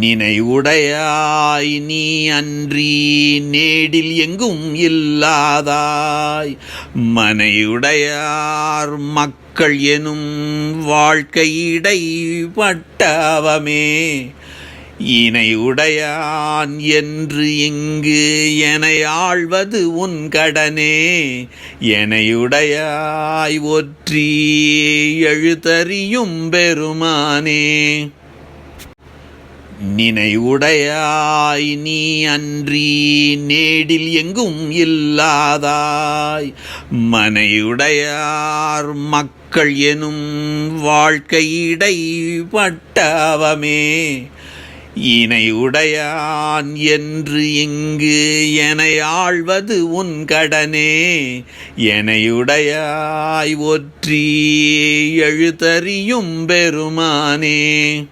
நினைவுடையாய் நீ அன்றி நேடில் எங்கும் இல்லாதாய். மனையுடையார் மக்கள் எனும் வாழ்க்கையிடை பட்டவமே இணையுடையான் என்று இங்கு என ஆழ்வது உன் கடனே. எனையுடையாய் ஒற்றி எழுத்தறியும் பெருமானே. நினைவுடையாய் நீ அன்றி நேடில் எங்கும் இல்லாதாய். மனையுடையார் மக்கள் எனும் வாழ்க்கையிடை பட்டவமே இணையுடையான் என்று இங்கு என ஆழ்வது உன் கடனே. எனையுடையாய் ஒற்றி எழுத்தறியும் பெருமானே.